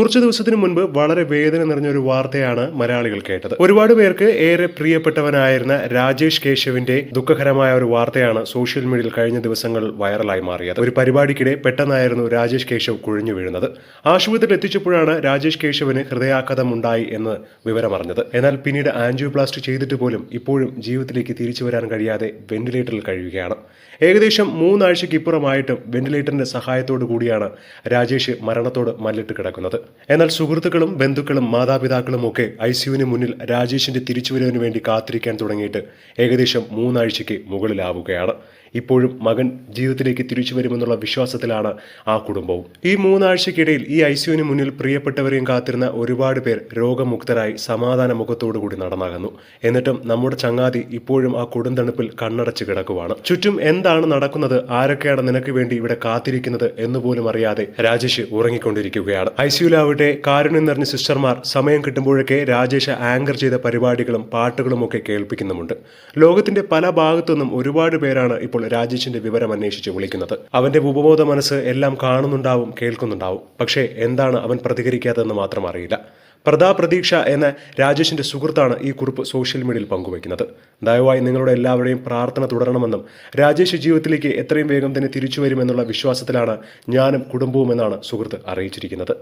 കുറച്ചു ദിവസത്തിന് മുൻപ് വളരെ വേദന നിറഞ്ഞ ഒരു വാർത്തയാണ് മലയാളികൾ കേട്ടത്. ഒരുപാട് പേർക്ക് ഏറെ പ്രിയപ്പെട്ടവനായിരുന്ന രാജേഷ് കേശവിന്റെ ദുഃഖകരമായ ഒരു വാർത്തയാണ് സോഷ്യൽ മീഡിയയിൽ കഴിഞ്ഞ ദിവസങ്ങൾ വൈറലായി മാറിയത്. ഒരു പരിപാടിക്കിടെ പെട്ടെന്നായിരുന്നു രാജേഷ് കേശവ് കുഴിഞ്ഞു വീഴുന്നത്. ആശുപത്രിയിൽ എത്തിച്ചപ്പോഴാണ് രാജേഷ് കേശവിന് ഹൃദയാഘാതം ഉണ്ടായി എന്ന് വിവരമറിഞ്ഞത്. എന്നാൽ പിന്നീട് ആൻജിയോപ്ലാസ്റ്റ് ചെയ്തിട്ട് പോലും ഇപ്പോഴും ജീവിതത്തിലേക്ക് തിരിച്ചു വരാൻ കഴിയാതെ വെന്റിലേറ്ററിൽ കഴിയുകയാണ്. ഏകദേശം മൂന്നാഴ്ചയ്ക്ക് ഇപ്പുറമായിട്ടും വെന്റിലേറ്ററിന്റെ സഹായത്തോടു കൂടിയാണ് രാജേഷ് മരണത്തോട് മല്ലിട്ട് കിടക്കുന്നത്. എന്നാൽ സുഹൃത്തുക്കളും ബന്ധുക്കളും മാതാപിതാക്കളും ഒക്കെ ഐ സിയുവിന് മുന്നിൽ രാജേഷിന്റെ തിരിച്ചുവരവിന് വേണ്ടി കാത്തിരിക്കാൻ തുടങ്ങിയിട്ട് ഏകദേശം മൂന്നാഴ്ചയ്ക്ക് മുകളിലാവുകയാണ്. ഇപ്പോഴും മകൻ ജീവിതത്തിലേക്ക് തിരിച്ചു വരുമെന്നുള്ള വിശ്വാസത്തിലാണ് ആ കുടുംബവും. ഈ മൂന്നാഴ്ചക്കിടയിൽ ഈ ഐ സിയുവിന് മുന്നിൽ പ്രിയപ്പെട്ടവരെയും കാത്തിരുന്ന ഒരുപാട് പേർ രോഗമുക്തരായി സമാധാന മുഖത്തോടു കൂടി നടന്നാകുന്നു. എന്നിട്ടും നമ്മുടെ ചങ്ങാതി ഇപ്പോഴും ആ കൊടുന്തണുപ്പിൽ കണ്ണടച്ച് കിടക്കുവാണ്. ചുറ്റും എന്താണ് നടക്കുന്നത്? ആരൊക്കെയാണ് നിനക്ക് വേണ്ടി ഇവിടെ കാത്തിരിക്കുന്നത് എന്ന് പോലും അറിയാതെ രാജേഷ് ഉറങ്ങിക്കൊണ്ടിരിക്കുകയാണ്. ഐ സിയുലാവട്ടെ കാരുണ്യം നിറഞ്ഞ സിസ്റ്റർമാർ സമയം കിട്ടുമ്പോഴൊക്കെ രാജേഷ് ആങ്കർ ചെയ്ത പരിപാടികളും പാട്ടുകളും ഒക്കെ കേൾപ്പിക്കുന്നുമുണ്ട്. ലോകത്തിന്റെ പല ഭാഗത്തുനിന്നും ഒരുപാട് പേരാണ് രാജേഷിന്റെ വിവരം അന്വേഷിച്ച് വിളിക്കുന്നത്. അവന്റെ ഉപബോധ മനസ്സ് എല്ലാം കാണുന്നുണ്ടാവും കേൾക്കുന്നുണ്ടാവും. പക്ഷേ എന്താണ് അവൻ പ്രതികരിക്കാത്തതെന്ന് മാത്രം അറിയില്ല. പ്രതാ പ്രതീക്ഷ എന്ന രാജേഷിന്റെ സുഹൃത്താണ് ഈ കുറിപ്പ് സോഷ്യൽ മീഡിയയിൽ പങ്കുവയ്ക്കുന്നത്. ദയവായി നിങ്ങളുടെ എല്ലാവരുടെയും പ്രാർത്ഥന തുടരണമെന്നും രാജേഷ് ജീവിതത്തിലേക്ക് എത്രയും വേഗം തന്നെ തിരിച്ചു വരുമെന്നുള്ള വിശ്വാസത്തിലാണ് ഞാനും കുടുംബവും എന്നാണ് സുഹൃത്ത് അറിയിച്ചിരിക്കുന്നത്.